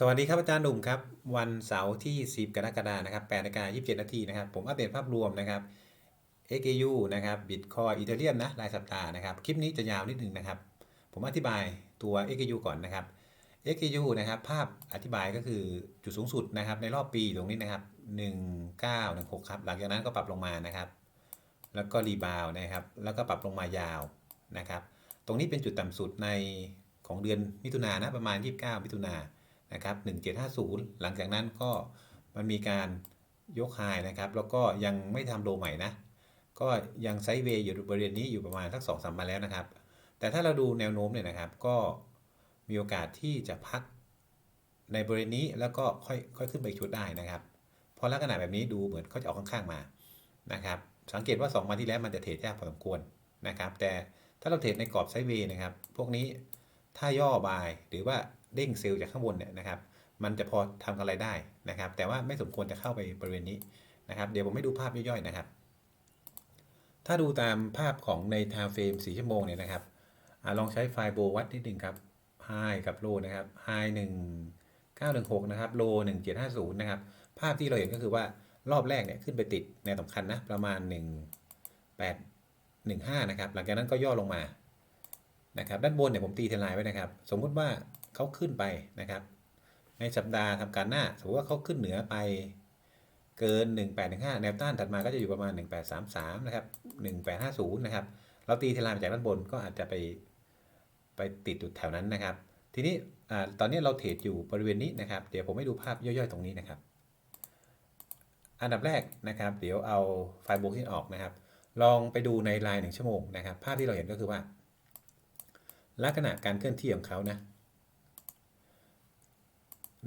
สวัสดีครับอาจารย์หนุ่มครับ วันเสาร์ที่ 10 กรกฎาคมนะครับ8นาฬิกา27 นาทีนะครับ ผมอัปเดตภาพรวมนะครับ XAU นะครับ Bitcoin Ethereum นะรายสัปดาห์นะครับ คลิปนี้จะยาวนิดหนึ่งนะครับ ผมอธิบายตัว XAU ก่อนนะครับ XAU นะครับภาพอธิบายก็คือจุดสูงสุดนะครับในรอบปีตรงนี้นะครับ 1916 ครับหลังจากนั้นก็ปรับลงมานะครับ แล้วก็รีบาวนะครับ แล้วก็ปรับลงมายาวนะครับ ตรงนี้เป็นจุดต่ำสุดในของเดือนมิถุนายนนะประมาณ 29 มิถุนายน นะครับ1750 หลังจากนั้นก็มันมีการยกไฮนะครับ แล้วก็ยังไม่ทำโลใหม่นะ ก็ยังไซด์เวย์อยู่บริเวณนี้อยู่ประมาณสัก2อสามาแล้วนะครับ แต่ถ้าเราดูแนวโน้มเนี่ยนะครับ ก็มีโอกาสที่จะพักในบริเวณนี้แล้วก็ค่อยค่อยขึ้นไปชุดได้นะครับ เพราะลักษณะแบบนี้ดูเหมือนเขาจะออกข้างๆมานะครับ สังเกตว่า 2 วันที่แล้วมันจะเทรดยากพอสมควรนะครับ แต่ถ้าเราเทรดในกรอบไซด์เวย์นะครับ พวกนี้ถ้าย่อบายหรือว่า เด้งเซลล์จากข้างบนเนี่ยนะครับ มันจะพอทำอะไรได้นะครับ แต่ว่าไม่สมควรจะเข้าไปบริเวณนี้นะครับ เดี๋ยวผมให้ดูภาพย่อยๆนะครับ ถ้าดูตามภาพของใน time frame 4ชั่วโมงเนี่ยนะครับอลองใช้ไฟล์โบวัดนิดหนึ่งครับ high กับ low นะครับ high 1 916นะครับ low 1750นย์นะครับภาพที่เราเห็นก็คือว่ารอบแรกเนี่ยขึ้นไปติดแนวสำคัญนะประมาณ 1815นะครับหลังจากนั้นก็ย่อลงมานะครับด้านบนเนี่ยผมตีเทนไลน์ไว้นะครับ สมมุติว่า เขาขึ้นไปนะครับ ในสัปดาห์ทำการหน้าสมมติว่าเขาขึ้นเหนือไปเกิน 1815 แนวต้านถัดมาก็จะอยู่ประมาณ 1833 นะครับ 1850 นะครับ เราตีเทลน์มาจากด้านบนก็อาจจะไปไปติดจุดแถวนั้นนะครับ ทีนี้อตอนนี้เราเทรดอยู่บริเวณนี้นะครับ เดี๋ยวผมให้ดูภาพย่อยๆตรงนี้นะครับ อันดับแรกนะครับ เดี๋ยวเอาไฟล์โบกที่ออกนะครับ ลองไปดูในรายหนึ่งชั่วโมงนะครับ ภาพที่เราเห็นก็คือว่า ลักษณะการเคลื่อนที่ของเขานะ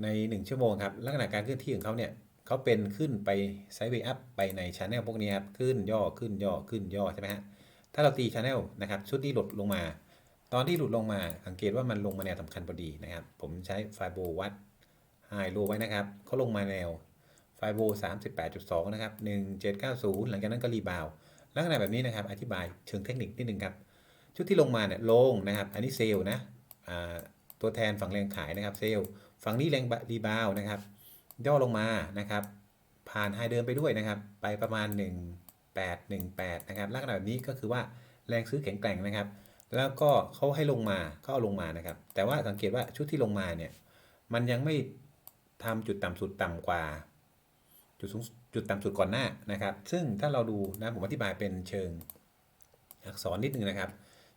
ใน 1 ชั่วโมงครับ ลักษณะการเคลื่อนที่ของเขาเนี่ยเขาเป็นขึ้นไปไซด์เวย์อัพไปในช anel พวกนี้ครับ ขึ้นย่อขึ้นย่อขึ้นย่อใช่ไหมฮะ ถ้าเราตีช anel นะครับ ชุดนี้หลุดลงมา ตอนที่หลุดลงมาสังเกตว่ามันลงมาแนวสำคัญพอดีนะครับ ผมใช้ไฟโบวัดไฮโลไว้นะครับเขาลงมาแนวไฟโบ38.2 นะครับ 1790 หลังจากนั้นก็รีบาวลักษณะแบบนี้นะครับ อธิบายเชิงเทคนิคนิดนึงครับ ชุดที่ลงมาเนี่ยลงนะครับ อันนี้เซลล์นะ ตัวแทนฝั่งแรงขายนะครับเซลล์ฝั่งนี้แรงรีบาวนะครับ ย่อลงมานะครับ ผ่านไฮเดิมไปด้วยนะครับ ไปประมาณ 1818 นะครับลักษณะแบบนี้ก็คือว่าแรงซื้อแข็งแกร่งนะครับ แล้วก็เขาให้ลงมาเขาเอาลงมานะครับ แต่ว่าสังเกตว่าชุดที่ลงมาเนี่ยมันยังไม่ทำจุดต่ำสุดต่ำกว่า จุดสูงจุดต่ำสุดก่อนหน้านะครับ ซึ่งถ้าเราดูนะผมอธิบายเป็นเชิงอักษรนิดนึงนะครับ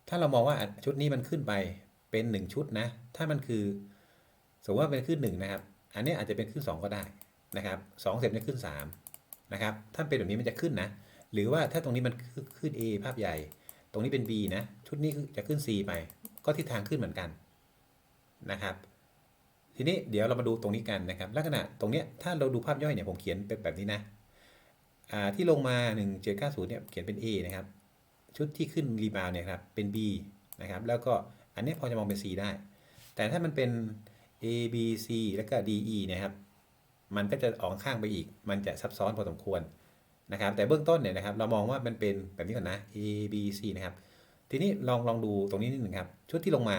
ถ้าเรามองว่าชุดนี้มันขึ้นไป เป็น 1 ชุดนะ ถ้ามันคือ สมมติว่าเป็นขึ้น1นะครับ อันนี้อาจจะเป็นขึ้น 2 ก็ได้นะครับ2เสร็จจะขึ้น3นะครับ ถ้าเป็นแบบนี้มันจะขึ้นนะ หรือว่าถ้าตรงนี้มันขึ้น A ภาพใหญ่ ตรงนี้เป็น B นะ ชุดนี้จะขึ้น C ไป ก็ทิศทางขึ้นเหมือนกันนะครับ ทีนี้เดี๋ยวเรามาดูตรงนี้กันนะครับ ลักษณะตรงนี้ถ้าเราดูภาพย่อยเนี่ยผมเขียนเป็นแบบนี้นะที่ลงมา 1790เนี่ยเขียนเป็น A นะครับ ชุดที่ขึ้นรีบาวเนี่ยครับเป็น B นะครับ แล้วก็ อันนี้พอจะมองเป็น C ได้ แต่ถ้ามันเป็น A B C แล้วก็ D E นะครับ มันก็จะออกข้างไปอีก มันจะซับซ้อนพอสมควรนะครับ แต่เบื้องต้นเนี่ยนะครับ เรามองว่ามันเป็นแบบนี้ก่อนนะ A B C นะครับ ทีนี้ลองลองดูตรงนี้นิดหนึ่งครับ ชุดที่ลงมา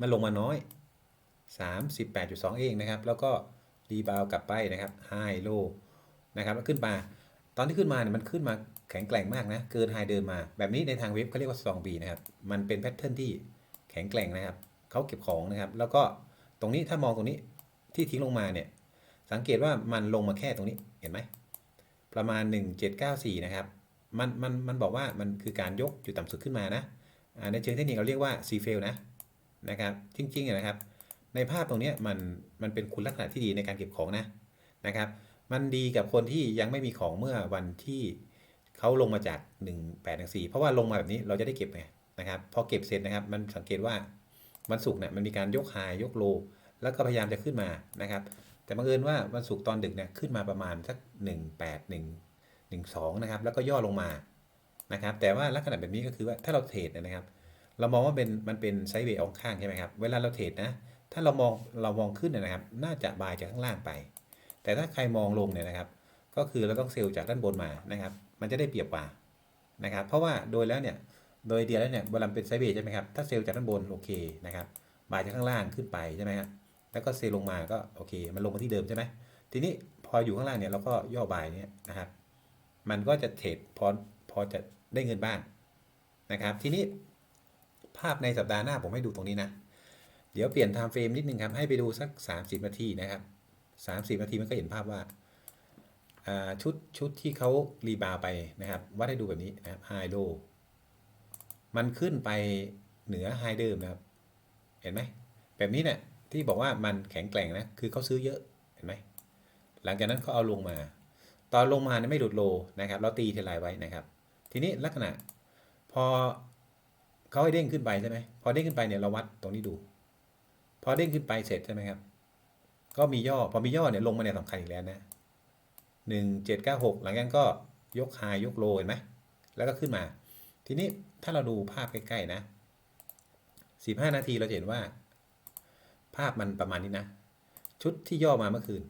มันลงมาน้อย 38.2 เองนะครับ แล้วก็รีบาวกลับไปนะครับไฮโลนะครับแล้วขึ้นมา ตอนที่ขึ้นมาเนี่ยมันขึ้นมาแข็งแกร่งมากนะ เกินไฮเดินมา แบบนี้ในทางเว็บเขาเรียกว่าซองบีนะครับ มันเป็นแพทเทิร์นที่แข็งแกร่งนะครับ เขาเก็บของนะครับ แล้วก็ตรงนี้ถ้ามองตรงนี้ที่ทิ้งลงมาเนี่ย สังเกตว่ามันลงมาแค่ตรงนี้ เห็นไหม ประมาณ 1794 นะครับ มัน มัน มันบอกว่ามันคือการยกจุดต่ำสุดขึ้นมานะ ในเชิงเทคนิคเราเรียกว่าซีเฟลนะ นะครับ จริงๆนะครับ ในภาพตรงนี้มัน มันเป็นคุณลักษณะที่ดีในการเก็บของนะ นะครับ มันดีกับคนที่ยังไม่มีของเมื่อวันที่เขาลงมาจาก1814เพราะว่าลงมาแบบนี้เราจะได้เก็บไงนะครับพอเก็บเสร็จนะครับ มันสังเกตว่าวันศุกร์เนี่ยมันมีการยกไฮยกโล แล้วก็พยายามจะขึ้นมานะครับ แต่บังเอิญว่าวันศุกร์ตอนดึกเนี่ยขึ้นมาประมาณสัก 181 12นะครับแล้วก็ย่อลงมานะครับ แต่ว่าลักษณะแบบนี้ก็คือว่าถ้าเราเทรดนะครับ เรามองว่าเป็นมันเป็นไซด์เวย์ออกข้างใช่ไหมครับเวลาเราเทรดนะถ้าเรามองเรามองขึ้นนะครับ น่าจะบายจากข้างล่างไป แต่ถ้าใครมองลงเนี่ยนะครับ ก็คือเราต้องเซลล์จากด้านบนมานะครับ มันจะได้เปรียบกว่านะครับ เพราะว่าโดยแล้วเนี่ยโดยเดียวแล้วเนี่ยเวลาเป็นไซเวย์ใช่ไหมครับ ถ้าเซลล์จากด้านบนโอเคนะครับบายจากข้างล่างขึ้นไปใช่ไหมครับแล้วก็เซลลงมาก็โอเค มันลงมาที่เดิมใช่ไหมทีนี้พออยู่ข้างล่างเนี่ยเราก็ย่อบายเนี่ยนะครับ มันก็จะเทรดพอพอจะได้เงินบ้างนะครับ ทีนี้ภาพในสัปดาห์หน้าผมให้ดูตรงนี้นะ เดี๋ยวเปลี่ยนไทม์เฟรมนิดนึงครับ ให้ไปดูสัก 30 นาทีนะครับ 30นาทีมันก็เห็นภาพว่าชุดชุดที่เขารีบาไปนะครับวัดให้ดูแบบนี้นะครับไฮโลมันขึ้นไปเหนือไฮเดิมนะครับ เห็นไหมแบบนี้เนี่ยที่บอกว่ามันแข็งแกร่งนะคือเขาซื้อเยอะเห็นไหมหลังจากนั้นเขาเอาลงมา ตอนลงมาเนี่ยไม่หลุดโลนะครับ เราตีเทลายไว้นะครับ ทีนี้ลักษณะพอเขาให้เด้งขึ้นไปใช่ไหมพอเด้งขึ้นไปเนี่ยเราวัดตรงนี้ดู พอเด้งขึ้นไปเสร็จใช่ไหมครับ ก็มีย่อ พอมีย่อเนี่ยลงมาเนี่ยสำคัญอีกแล้วนะหนึ่งเจ็ดเก้าหกหลังจากนั้นก็ยกไฮยกโลเห็นไหมแล้วก็ขึ้นมา ทีนี้ถ้าเราดูภาพใกล้ๆนะสิบห้านาทีเราเห็นว่า ภาพมันประมาณนี้นะ ชุดที่ย่อมาเมื่อคืน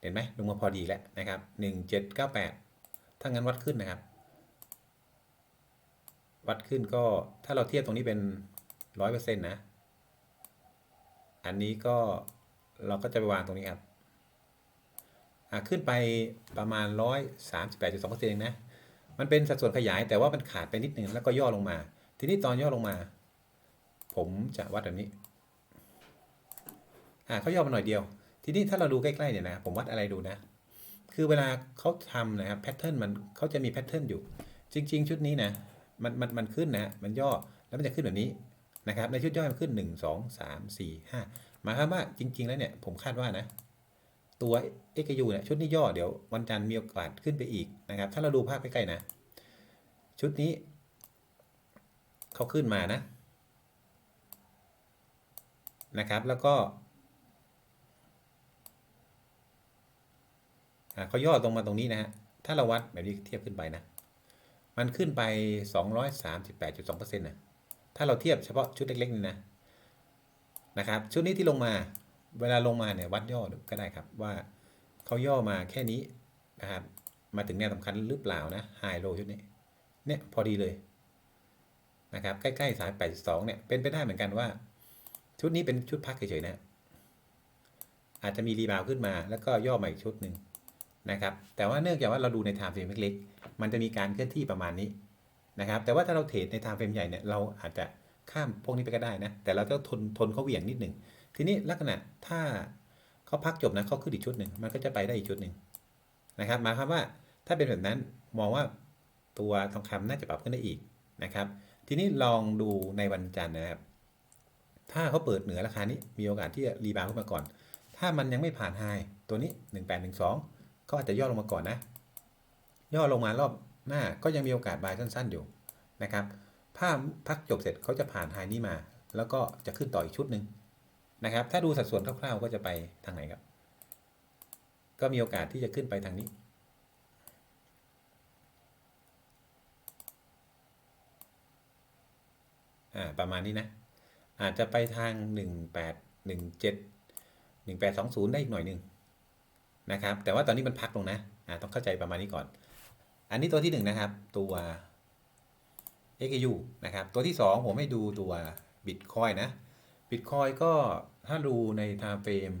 เห็นไหมลงมาพอดีแล้วนะครับหนึ่งเจ็ดเก้าแปดถ้างั้นวัดขึ้นนะครับ วัดขึ้นก็ถ้าเราเทียบตรงนี้เป็นร้อยเปอร์เซ็นต์นะ อันนี้ก็ เราก็จะไปวางตรงนี้ครับอะขึ้นไปประมาณร้อยสามสิบแปดจุดสองเปอร์เซ็นะ มันเป็นสัดส่วนขยายแต่ว่ามันขาดไปนิดนึงแล้วก็ย่อลงมา ทีนี้ตอนย่อลงมา ผมจะวัดแบบนี้อ่าเขาย่อมาหน่อยเดียว ทีนี้ถ้าเราดูใกล้ๆเนี่ยนะผมวัดอะไรดูนะ คือเวลาเขาทำนะครับแพทเทิร์นมันเขาจะมีแพทเทิร์นอยู่ จริง ๆ ชุดนี้นะมันมันมันขึ้นนะมันย่อแล้วมันจะขึ้นแบบนี้นะครับในชุดย่อมันขึ้น 1 2 3 4 5 หมายความว่าจริง ๆ แล้วเนี่ยผมคาดว่านะ ตัว x u เนี่ยชุดนี้ย่อเดี๋ยววันจันทร์มีโอกาสขึ้นไปอีกนะครับ ถ้าเราดูภาพใกล้ๆนะ ชุดนี้เขาขึ้นมานะนะครับ แล้วก็เขาย่อตรงมาตรงนี้นะฮะ ถ้าเราวัดแบบนี้เทียบขึ้นไปนะ มันขึ้นไป 238.2%นะ ถ้าเราเทียบเฉพาะชุดเล็กๆนี่นะ นะครับ ชุดนี้ที่ลงมา เวลาลงมาเนี่ยวัดย่อก็ได้ครับว่าเขาย่อมาแค่นี้นะครับ มาถึงแนวสำคัญหรือเปล่านะไฮโลชุดนี้ เนี่ยพอดีเลยนะครับ ใกล้ๆสาย82เนี่ยเป็นไปได้เหมือนกันว่า ชุดนี้เป็นชุดพักเฉยๆนะอาจจะมีรีบาวขึ้นมาแล้วก็ย่อมาอีกชุดหนึ่งนะครับ แต่ว่าเนื่องจากว่าเราดูในไทม์เฟรมเล็กๆ มันจะมีการเคลื่อนที่ประมาณนี้นะครับ แต่ว่าถ้าเราเทรดในไทม์เฟรมใหญ่เนี่ยเราอาจจะ ข้ามพวกนี้ไปก็ได้นะ แต่เราต้องทนทนเขาเหวี่ยงนิดหนึ่งทีนี้ลักษณะถ้าเขาพักจบนะเขาขึ้นอีกชุดหนึ่งมันก็จะไปได้อีกชุดหนึ่งนะครับหมายความว่าถ้าเป็นแบบนั้นมองว่าตัวทองคำน่าจะปรับขึ้นได้อีกนะครับ ทีนี้ลองดูในวันจันทร์นะครับ ถ้าเขาเปิดเหนือราคานี้มีโอกาสที่จะรีบาวขึ้นมาก่อน ถ้ามันยังไม่ผ่านไฮตัวนี้ 1812เขาอาจจะย่อลงมาก่อนนะ ย่อลงมารอบหน้าก็ยังมีโอกาสบายสั้น ๆอยู่นะครับ ภาพพักจบเสร็จเขาจะผ่านไฮนี้มา แล้วก็จะขึ้นต่ออีกชุดหนึ่งนะครับ ถ้าดูสัดส่วนคร่าวๆก็จะไปทางไหนครับ ก็มีโอกาสที่จะขึ้นไปทางนี้อ่าประมาณนี้นะ อาจจะไปทาง 18 17 1820 ได้อีกหน่อยหนึ่งนะครับ แต่ว่าตอนนี้มันพักลงนะอ่าต้องเข้าใจประมาณนี้ก่อน อันนี้ตัวที่1นะครับ ตัว XAU นะครับ ตัวที่ 2 ผมให้ดูตัว Bitcoin นะ Bitcoin ก็ถ้าดูใน time frame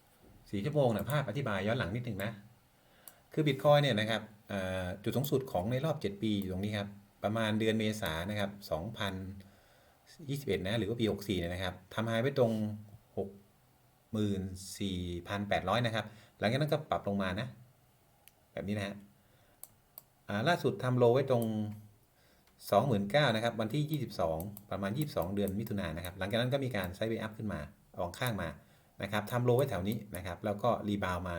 4ชั่วโมงนะภาพอธิบายย้อนหลังนิดหนึ่งนะ คือ Bitcoin เนี่ยนะครับจุดสูงสุดของในรอบ 7 ปีอยู่ตรงนี้ครับ ประมาณเดือนเมษานะครับ2021 นะ หรือว่าปี 64เนี่ยนะครับทำไฮไว้ตรง 64,800 นะครับ หลังจากนั้นก็ปรับลงมานะ แบบนี้นะฮะล่าสุดทำโลไว้ตรง 29,000นะครับวันที่ 22 ประมาณ 22 เดือนมิถุนายนนะครับหลังจากนั้นก็มีการไซด์เวย์อัพขึ้นมาออกข้างมานะครับทำโลไว้แถวนี้นะครับแล้วก็รีบาวมา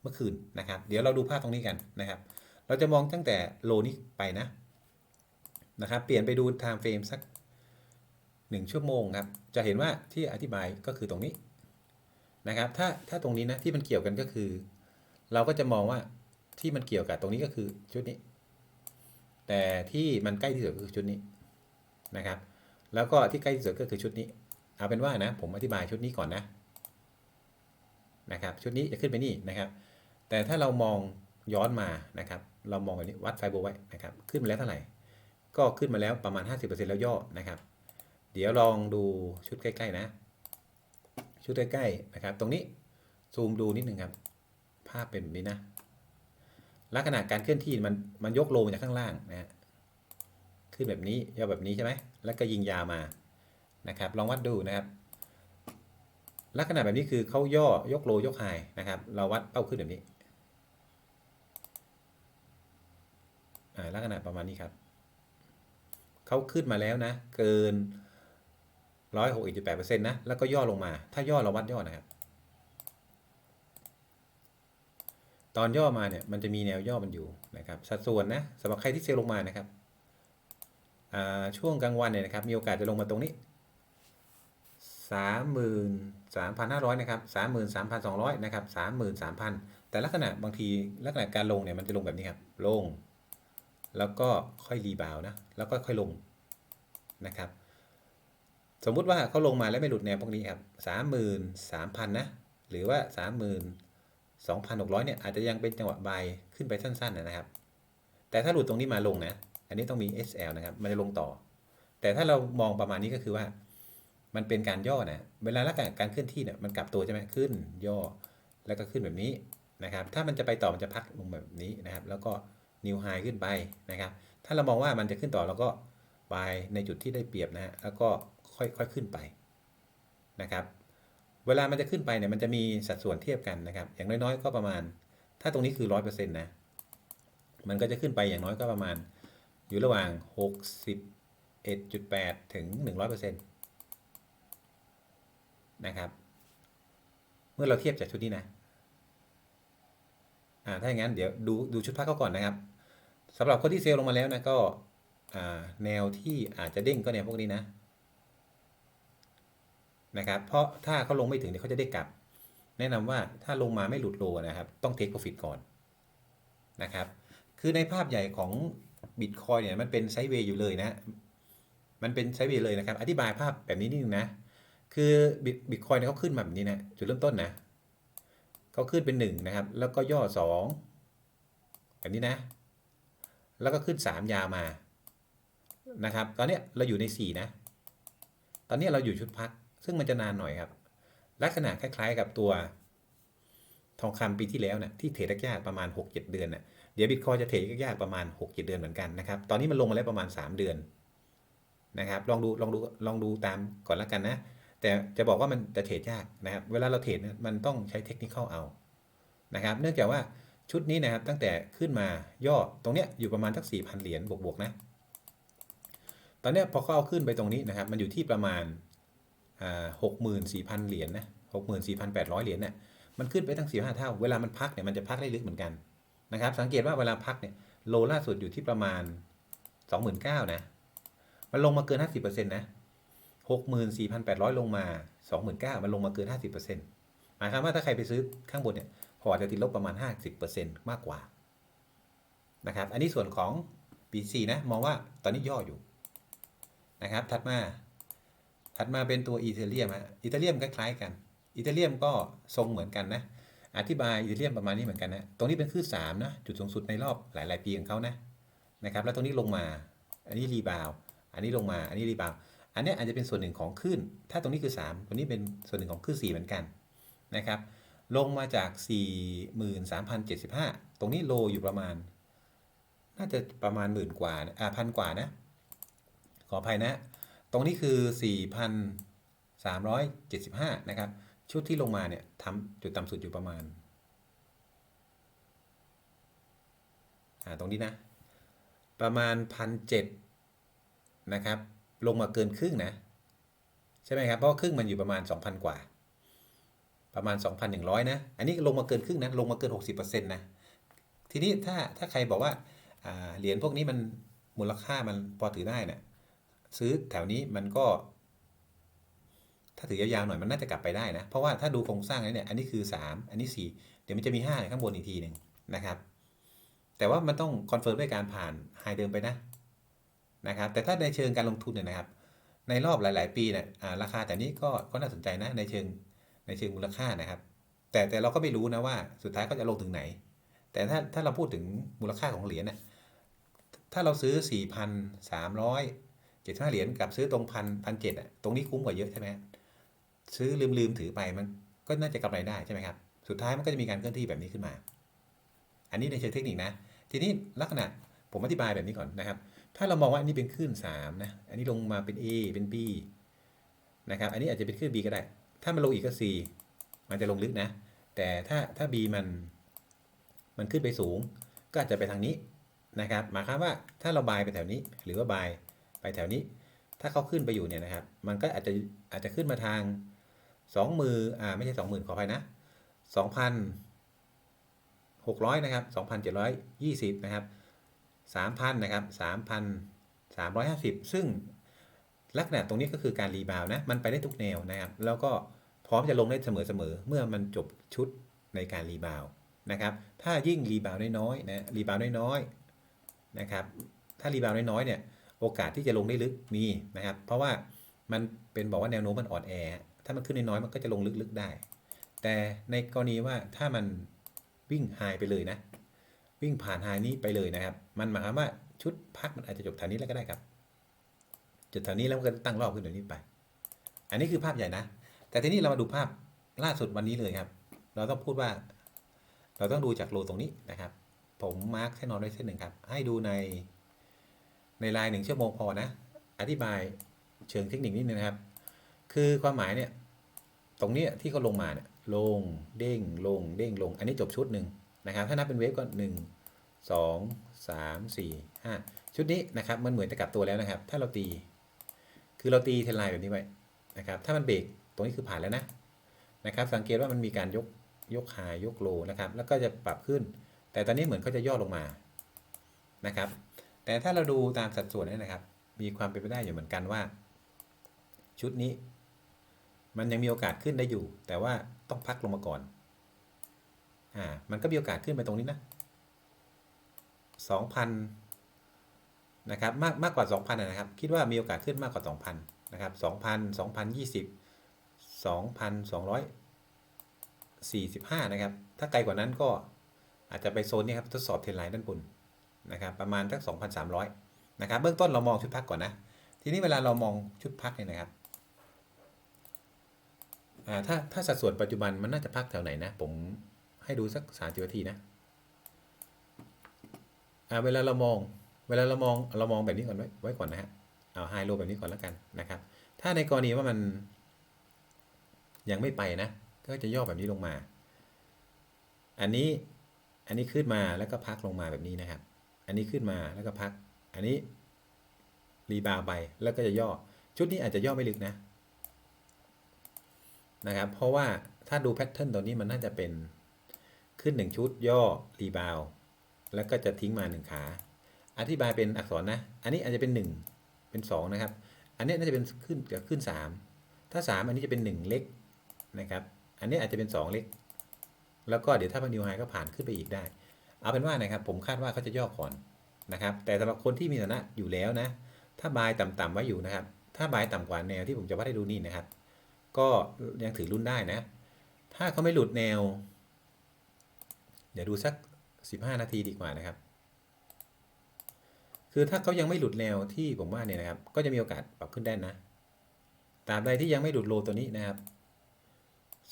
เมื่อคืนนะครับ เดี๋ยวเราดูภาพตรงนี้กันนะครับ เราจะมองตั้งแต่โลนี้ไปนะนะครับเปลี่ยนไปดู time frame สัก 1 ชั่วโมงครับจะเห็นว่าที่อธิบายก็คือตรงนี้นะครับถ้าถ้าตรงนี้นะที่มันเกี่ยวกันก็คือ เราก็จะมองว่าที่มันเกี่ยวกับตรงนี้ก็คือชุดนี้ แต่ที่มันใกล้ที่สุดก็คือชุดนี้นะครับ แล้วก็ที่ใกล้ที่สุดก็คือชุดนี้ เอาเป็นว่านะ ผมอธิบายชุดนี้ก่อนนะนะครับ ชุดนี้จะขึ้นไปนี่นะครับ แต่ถ้าเรามองย้อนมานะครับ เรามองแบบนี้วัดไฟโบไว้นะครับ ขึ้นมาแล้วเท่าไหร่ ก็ขึ้นมาแล้วประมาณ 50%แล้วย่อนะครับ เดี๋ยวลองดูชุดใกล้ๆนะ ชุดใกล้ๆนะครับ ตรงนี้ซูมดูนิดหนึ่งครับ ภาพเป็นแบบนี้นะ ลักษณะการเคลื่อนที่มันมันยกโลมาจากข้างล่างนะฮะขึ้นแบบนี้ย่อแบบนี้ใช่ไหมแล้วก็ยิงยาวมานะครับ ลองวัดดูนะครับ ลักษณะแบบนี้คือเขาย่อยกโลยกไฮนะครับ เราวัดเป้าขึ้นแบบนี้อ่าลักษณะประมาณนี้ครับเขาขึ้นมาแล้วนะ เกินร้อยหกจุดแปดเปอร์เซ็นต์นะ แล้วก็ย่อลงมา ถ้าย่อเราวัดย่อนะครับ ตอนย่อมาเนี่ยมันจะมีแนวย่อมันอยู่นะครับสัดส่วนนะสำหรับใครที่เซลลงมานะครับช่วงกลางวันเนี่ยนะครับมีโอกาสจะลงมาตรงนี้สามหมื่นสามพันห้าร้อยนะครับสามหมื่นสามพันสองร้อยนะครับสามหมื่นสามพันแต่ลักษณะบางทีลักษณะการลงเนี่ยมันจะลงแบบนี้ครับลง แล้วก็ค่อยรีบาวนะแล้วก็ค่อยลงนะครับ สมมุติว่าเขาลงมาแล้วไม่หลุดแนวพวกนี้ครับสามหมื่นสามพันนะหรือว่าสามหมื่น 2,600เนี่ยอาจจะยังเป็นจังหวะบายขึ้นไปสั้นๆนะครับ แต่ถ้าหลุดตรงนี้มาลงนะ อันนี้ต้องมี SL นะครับ มันจะลงต่อ แต่ถ้าเรามองประมาณนี้ก็คือว่า มันเป็นการย่อนะ เวลาลักษณะการเคลื่อนที่เนี่ยมันกลับตัวใช่ไหมขึ้น ย่อ แล้วก็ขึ้นแบบนี้นะครับ ถ้ามันจะไปต่อมันจะพักลงแบบนี้นะครับ แล้วก็นิวไฮขึ้นไปนะครับ ถ้าเรามองว่ามันจะขึ้นต่อเราก็บายในจุดที่ได้เปรียบนะฮะ แล้วก็ค่อยๆขึ้นไปนะครับ เวลามันจะขึ้นไปเนี่ยมันจะมีสัดส่วนเทียบกันนะครับ อย่างน้อยๆ ก็ประมาณ ถ้าตรงนี้คือร้อยเปอร์เซ็นต์นะ มันก็จะขึ้นไปอย่างน้อยก็ประมาณ อยู่ระหว่างหกสิบเอ็ดจุดแปดถึงหนึ่งร้อยเปอร์เซ็นต์นะครับ เมื่อเราเทียบจากชุดนี้นะ อ่า ถ้าอย่างนั้นเดี๋ยวดูดูชุดพักเขาก่อนนะครับสำหรับคนที่เซลล์ลงมาแล้วนะก็อ่าแนวที่อาจจะเด้งก็แนวพวกนี้นะ นะครับ เพราะถ้าเขาลงไม่ถึงเนี่ยเขาจะได้กลับ แนะนำว่าถ้าลงมาไม่หลุดโลนะครับ ต้องเทคโปรฟิตก่อนนะครับ คือในภาพใหญ่ของบิตคอยเนี่ยมันเป็นไซด์เวย์อยู่เลยนะ มันเป็นไซด์เวย์เลยนะครับ อธิบายภาพแบบนี้นิดนึงนะ คือบิตคอยเนี่ยเขาขึ้นมาแบบนี้นะ จุดเริ่มต้นนะเขาขึ้นเป็น1นะครับ แล้วก็ย่อ2แบบนี้นะ แล้วก็ขึ้น 3 ยาวมานะครับ ตอนนี้เราอยู่ใน 4 นะ ตอนนี้เราอยู่ชุดพัก ซึ่งมันจะนานหน่อยครับ ลักษณะคล้าย ๆ กับตัวทองคำปีที่แล้วนะที่เทรดยากประมาณ 6-7 เดือนนะเดี๋ยวบิตคอยจะเทรดยากประมาณ 6-7 เดือนเหมือนกันนะครับ ตอนนี้มันลงมาแล้วประมาณ 3 เดือนนะครับ ลองดูลองดูลองดูตามก่อนแล้วกันนะ แต่จะบอกว่ามันจะเทรดยากนะครับ เวลาเราเทรดเนี่ยมันต้องใช้เทคนิคเข้าเอานะครับ เนื่องจากว่าชุดนี้นะครับตั้งแต่ขึ้นมาย่อตรงเนี้ยอยู่ประมาณสัก4,000 เหรียญบวกๆนะ ตอนเนี้ยพอเขาเอาขึ้นไปตรงนี้นะครับ มันอยู่ที่ประมาณ หกหมื่นสี่พันเหรียญนะหกหมื่นสี่พันแปดร้อยเหรียญเนี่ยมันขึ้นไปตั้งสี่ห้าเท่า เวลามันพักเนี่ยมันจะพักได้ลึกเหมือนกันนะครับ สังเกตว่าเวลาพักเนี่ยโลล่าสุดอยู่ที่ประมาณสองหมื่นเก้านะ มันลงมาเกินห้าสิบเปอร์เซ็นต์นะหกหมื่นสี่พันแปดร้อยลงมาสองหมื่นเก้ามันลงมาเกินห้าสิบเปอร์เซ็นต์หมายความว่าถ้าใครไปซื้อข้างบนเนี่ยพอจะติดลบประมาณห้าสิบเปอร์เซ็นต์มากกว่านะครับ อันนี้ส่วนของ B4 นะ มองว่าตอนนี้ย่ออยู่นะครับ ถัดมา ถัดมาเป็นตัวอีเทเรียมฮะอีเทเรียมคล้ายๆกันอีเทเรียมก็ทรงเหมือนกันนะ อธิบายอีเทเรียมประมาณนี้เหมือนกันนะ ตรงนี้เป็นคลื่นสามนะ จุดสูงสุดในรอบหลาย ๆ ปีของเขานะ นะครับ แล้วตรงนี้ลงมา อันนี้รีบาว อันนี้ลงมา อันนี้รีบาว อันนี้อาจจะเป็นส่วนหนึ่งของคลื่น ถ้าตรงนี้คือ 3 ตรงนี้เป็นส่วนหนึ่งของคลื่น4เหมือนกันนะครับ ลงมาจาก 43,075 ตรงนี้โลอยู่ประมาณ น่าจะประมาณหมื่นกว่า อ่าพันกว่านะ ขออภัยนะ ตรงนี้คือ 4,375 นะครับ ชุดที่ลงมาเนี่ยทำจุดต่ำสุดอยู่ประมาณาตรงนี้นะ ประมาณ 1,700 นะครับ ลงมาเกินครึ่งนะ ใช่ไหมครับ เพราะครึ่งมันอยู่ประมาณ 2,000 กว่า ประมาณ 2,100 นะ อันนี้ลงมาเกินครึ่งนะ ลงมาเกิน 60%นะ ทีนี้ถ้าถ้าใครบอกว่าเหรียญพวกนี้มันมูลค่ามันพอถือได้เนะี่ย ซื้อแถวนี้มันก็ ถ้าถือยาวๆหน่อยมันน่าจะกลับไปได้นะ เพราะว่าถ้าดูโครงสร้างแล้วเนี่ยอันนี้คือ 3 อันนี้ 4 เดี๋ยวมันจะมี5ข้างบนอีกทีหนึ่งนะครับ แต่ว่ามันต้องคอนเฟิร์มด้วยการผ่านไฮเดิมไปนะนะครับ แต่ถ้าในเชิงการลงทุนเนี่ยนะครับ ในรอบหลาย ๆ ปีเนี่ยราคาแต่นี้ก็ก็น่าสนใจนะในเชิงในเชิงมูลค่านะครับ แต่แต่เราก็ไม่รู้นะว่าสุดท้ายเขาจะลงถึงไหน แต่ถ้าถ้าเราพูดถึงมูลค่าของเหรียญเนี่ยถ้าเราซื้อ 4,300 75เหรียญกับซื้อตรงพันพันเจ็ดอะตรงนี้คุ้มกว่าเยอะใช่ไหมซื้อลืมลืมถือไปมันก็น่าจะกำไรได้ใช่ไหมครับสุดท้ายมันก็จะมีการเคลื่อนที่แบบนี้ขึ้นมา อันนี้ในเชิงเทคนิคนะ ทีนี้ลักษณะผมอธิบายแบบนี้ก่อนนะครับ ถ้าเรามองว่าอันนี้เป็นคลื่น3นะอันนี้ลงมาเป็น A เป็น B นะครับอันนี้อาจจะเป็นคลื่น B ก็ได้ ถ้ามันลงอีกก็ C มันจะลงลึกนะ แต่ถ้าถ้า B มันมันขึ้นไปสูง ก็อาจจะไปทางนี้นะครับหมายความว่าถ้าเราบายไปแถวนี้หรือว่าบาย แถวนี้ ถ้าเขาขึ้นไปอยู่เนี่ยนะครับ มันก็อาจจะอาจจะขึ้นมาทางสองมืออ่าไม่ใช่สองหมื่นขออภัยนะสองพันหกร้อยนะครับสองพันเจ็ดร้อยยี่สิบนะครับสามพันนะครับสามพันสามร้อยห้าสิบซึ่งลักษณะตรงนี้ก็คือการรีบาวด์นะ มันไปได้ทุกแนวนะครับ แล้วก็พร้อมจะลงได้เสมอๆ เมื่อมันจบชุดในการรีบาวด์นะครับ ถ้ายิ่งรีบาวด์น้อยๆนะ รีบาวด์น้อยๆนะครับ ถ้ารีบาวด์น้อยๆเนี่ย โอกาสที่จะลงได้ลึกมีนะครับ เพราะว่ามันเป็นบอกว่าแนวโน้มมันอ่อนแอ ถ้ามันขึ้นน้อยๆมันก็จะลงลึกๆได้ แต่ในกรณีว่าถ้ามันวิ่งไฮไปเลยนะ วิ่งผ่านไฮนี้ไปเลยนะครับ มันหมายความว่าชุดพักมันอาจจะจบแถวนี้แล้วก็ได้ครับจุดแถวนี้แล้วก็ตั้งรอบขึ้นแถวนี้ไป อันนี้คือภาพใหญ่นะ แต่ทีนี้เรามาดูภาพล่าสุดวันนี้เลยครับ เราต้องพูดว่า เราต้องดูจากโลตรงนี้นะครับ ผมมาร์คเส้นนอนไว้เส้นหนึ่งครับ ให้ดูใน ในลน์หนึ่งชั่วโมงพอนะ อธิบายเชิงเทคนิคนิดนึงนะครับ คือความหมายเนี่ย ตรงนี้ที่เขาลงมาเนี่ย ลง เด้ง ลง เด้ง ลง อันนี้จบชุดหนึ่งนะครับ ถ้านับเป็นเวฟก็หนึ่งสองสามสี่ห้าชุดนี้นะครับ มันเหมือนจะกลับตัวแล้วนะครับ ถ้าเราตี คือเราตีเทนไลน์แบบนี้ไว้นะครับ ถ้ามันเบรก ตรงนี้คือผ่านแล้วนะ นะครับ สังเกตว่ามันมีการยก ยกหายยกโลนะครับ แล้วก็จะปรับขึ้น แต่ตอนนี้เหมือนเขาจะย่อลงมา นะครับ แต่ถ้าเราดูตามสัดส่วนนี่นะครับ มีความเป็นไปได้อยู่เหมือนกันว่า ชุดนี้ มันยังมีโอกาสขึ้นได้อยู่ แต่ว่าต้องพักลงมาก่อน อ่า มันก็มีโอกาสขึ้นไปตรงนี้นะสองพันนะครับมากมากกว่าสองพันนะครับ คิดว่ามีโอกาสขึ้นมากกว่าสองพันนะครับสองพันสองพันยี่สิบสองพันสองร้อยสี่สิบห้านะครับ ถ้าไกลกว่านั้นก็อาจจะไปโซนนี้ครับ ทดสอบเทรนไลน์ด้านบน นะครับประมาณสัก2,300นะครับเบื้องต้นเรามองชุดพักก่อนนะ ทีนี้เวลาเรามองชุดพักเนี่ยนะครับถ้าถ้าสัดส่วนปัจจุบันมันน่าจะพักแถวไหนนะ ผมให้ดูสักสามสิบนาทีนะเวลาเรามองเวลาเรามองเรามองแบบนี้ก่อนไว้ไว้ก่อนนะฮะเอาไฮโลแบบนี้ก่อนแล้วกันนะครับ ถ้าในกรณีว่ามันยังไม่ไปนะ ก็จะย่อแบบนี้ลงมา อันนี้อันนี้ขึ้นมาแล้วก็พักลงมาแบบนี้นะครับ อันนี้ขึ้นมาแล้วก็พัก อันนี้รีบาวไปแล้วก็จะย่อ ชุดนี้อาจจะย่อไม่ลึกนะนะครับ เพราะว่าถ้าดูแพทเทิร์นตัวนี้มันน่าจะเป็นขึ้นหนึ่งชุดย่อรีบาวแล้วก็จะทิ้งมาหนึ่งขา อธิบายเป็นอักษรนะ อันนี้อาจจะเป็นหนึ่งเป็นสองนะครับ อันนี้น่าจะเป็นขึ้นกับขึ้นสามถ้าสามอันนี้จะเป็นหนึ่งเล็กนะครับ อันนี้อาจจะเป็นสองเล็ก แล้วก็เดี๋ยวถ้ามันนิวไฮก็ผ่านขึ้นไปอีกได้ เอาเป็นว่านะครับผมคาดว่าเขาจะย่อก่อนนะครับ แต่สำหรับคนที่มีฐานะอยู่แล้วนะ ถ้าบายต่ำๆไว้อยู่นะครับ ถ้าบายต่ำกว่าแนวที่ผมจะวัดให้ดูนี่นะครับ ก็ยังถือรุ่นได้นะ ถ้าเขาไม่หลุดแนว เดี๋ยวดูสัก 15 นาทีดีกว่านะครับ คือถ้าเขายังไม่หลุดแนวที่ผมว่าเนี่ยนะครับ ก็จะมีโอกาสปรับขึ้นได้นะตราบใดที่ยังไม่หลุดโลตัวนี้นะครับ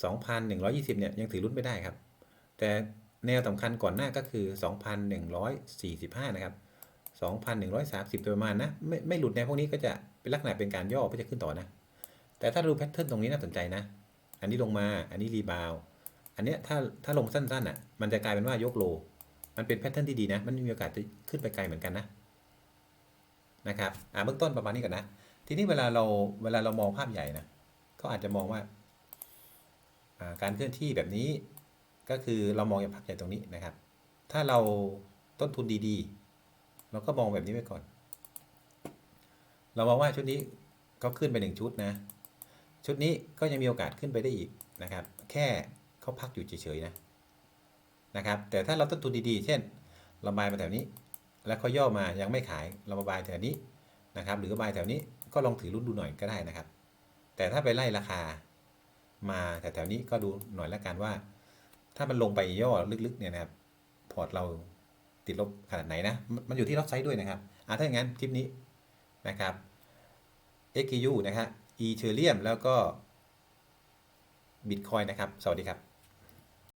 2,120 เนี่ยยังถือรุ่นไม่ได้ครับ แต่ แนวสำคัญก่อนหน้าก็คือ 2,145 นะครับ 2,130 โดยประมาณนะ ไม่ไม่หลุดแนวพวกนี้ก็จะเป็นลักษณะเป็นการย่อเพื่อจะขึ้นต่อนะ แต่ถ้าดูแพทเทิร์นตรงนี้น่าสนใจนะ อันนี้ลงมา อันนี้รีบาว อันเนี้ยถ้าถ้าลงสั้นๆอะ มันจะกลายเป็นว่ายกโล มันเป็นแพทเทิร์นที่ดีนะ มันมีโอกาสจะขึ้นไปไกลเหมือนกันนะ นะครับ อ่าเบื้องต้นประมาณนี้ก่อนนะ ทีนี้เวลาเราเวลาเรามองภาพใหญ่นะเขาอาจจะมองว่า การเคลื่อนที่แบบนี้ ก็คือเรามองอย่างพักใหญ่ตรงนี้นะครับ ถ้าเราต้นทุนดีๆ เราก็มองแบบนี้ไว้ก่อน เรามองว่าชุดนี้เขาขึ้นไปหนึ่งชุดนะ ชุดนี้ก็ยังมีโอกาสขึ้นไปได้อีกนะครับ แค่เขาพักอยู่เฉยๆนะนะครับ แต่ถ้าเราต้นทุนดีๆ เช่น เราบายมาแถวนี้ แล้วเขาย่อมายังไม่ขาย เรามาบายแถวนี้นะครับ หรือบายแถวนี้ก็ลองถือรุ่นดูหน่อยก็ได้นะครับ แต่ถ้าไปไล่ราคามาแถวๆนี้ก็ดูหน่อยละกันว่า ถ้ามันลงไปย่อลึกๆเนี่ยนะครับ พอร์ตเราติดลบขนาดไหนนะ มันอยู่ที่ล็อกไซด์ด้วยนะครับอ่าถ้าอย่างนั้นคลิปนี้นะครับ XQ นะครับ Ethereum แล้วก็บิตคอยนะครับ สวัสดีครับ